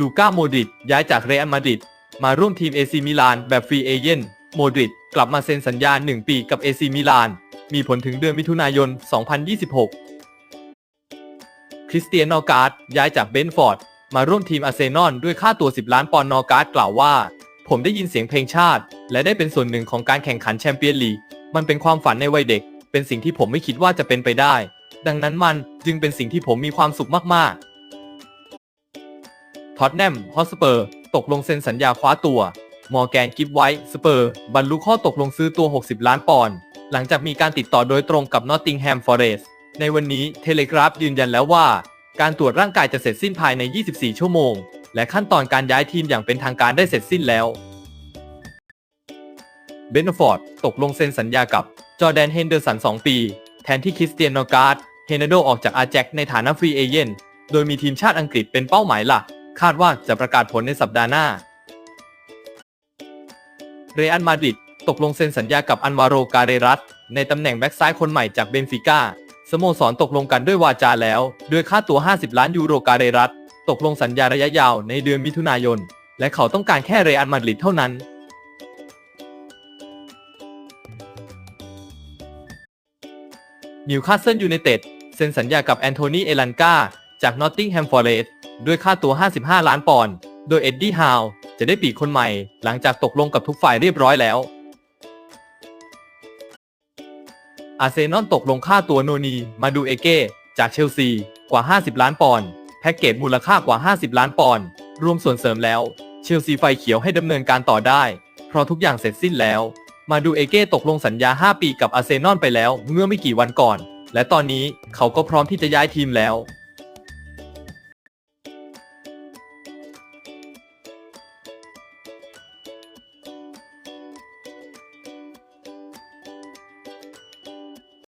ลูก้าโมดริดย้ายจากเรอัลมาดริดมาร่วมทีมเอซีมิลานแบบฟรีเอเจนต์โมดริดกลับมาเซ็นสัญญา 1 ปีกับเอซีมิลาน มีผลถึงเดือนมิถุนายน 2026 คริสเตียนนอร์การ์ดย้ายจากเบนฟอร์ด มาร่วมทีมอาร์เซนอลด้วยค่าตัว 10 ล้านปอนด์นอร์การ์ดกล่าวว่า ผมได้ยินเสียงเพลงชาติ และได้เป็นส่วนหนึ่งของการแข่งขันแชมเปี้ยนลีกมันเป็นความฝันในวัยเด็ก เป็นสิ่งที่ผมไม่คิดว่าจะเป็นไปได้ ดังนั้นมันจึงเป็นสิ่งที่ผมมีความสุขมากๆ ท็อตแนมฮอสเปอร์ ตกลงเซ็นสัญญาคว้าตัว มอร์แกนกิฟไว้สเปอร์ บรรลุข้อตกลงซื้อตัว 60 ล้านปอนด์ หลังจากมีการติดต่อโดยตรงกับนอตติงแฮมฟอเรสต์ในวันนี้เทเลกราฟยืนยันแล้วว่า การตรวจร่างกายจะเสร็จสิ้นภายใน 24 ชั่วโมง และขั้นตอนการย้ายทีมอย่างเป็นทางการได้เสร็จสิ้นแล้ว เบนฟอร์ดตกลงเซ็นสัญญากับจอแดนเฮนเดอร์สัน 2 ปี แทนที่คริสเตียนนอร์การ์ดเฮนโดออกจากอาแจ็คในฐานะฟรีเอเจนโดยมีทีมชาติอังกฤษเป็นเป้าหมายหลัก คาดว่าจะประกาศผลในสัปดาห์หน้า เรอัลมาดริดตกลงเซ็นสัญญากับอันวาโรกาเรรัสในตำแหน่งแบ็กซ้ายคนใหม่จากเบนฟิก้าสโมสรตกลงกันด้วยวาจาแล้ว ด้วยค่าตัว 50 ล้านยูโรกาเรรัสตกลงสัญญาระยะยาวในเดือนมิถุนายน และเขาต้องการแค่เรอัลมาดริดเท่านั้นนิวคาสเซิลยูไนเต็ดเซ็นสัญญากับแอนโทนีเอลันกา จากนอตติงแฮมฟอร์เรสด้วยค่าตัว 55 ล้านปอนด์โดยเอ็ดดี้ฮาวจะได้ปีกคนใหม่ หลังจากตกลงกับทุกฝ่ายเรียบร้อยแล้ว อาร์เซนอลตกลงค่าตัวโนนีมาดูเอเก้จากเชลซีกว่า 50 ล้านปอนด์แพ็กเกจมูลค่ากว่า 50 ล้านปอนด์รวมส่วนเสริมแล้ว เชลซีไฟเขียวให้ดำเนินการต่อได้ เพราะทุกอย่างเสร็จสิ้นแล้ว มาดูเอเก้ตกลงสัญญา 5 ปีกับอาร์เซนอลไปแล้วเมื่อไม่กี่วันก่อน และตอนนี้เขาก็พร้อมที่จะย้ายทีมแล้ว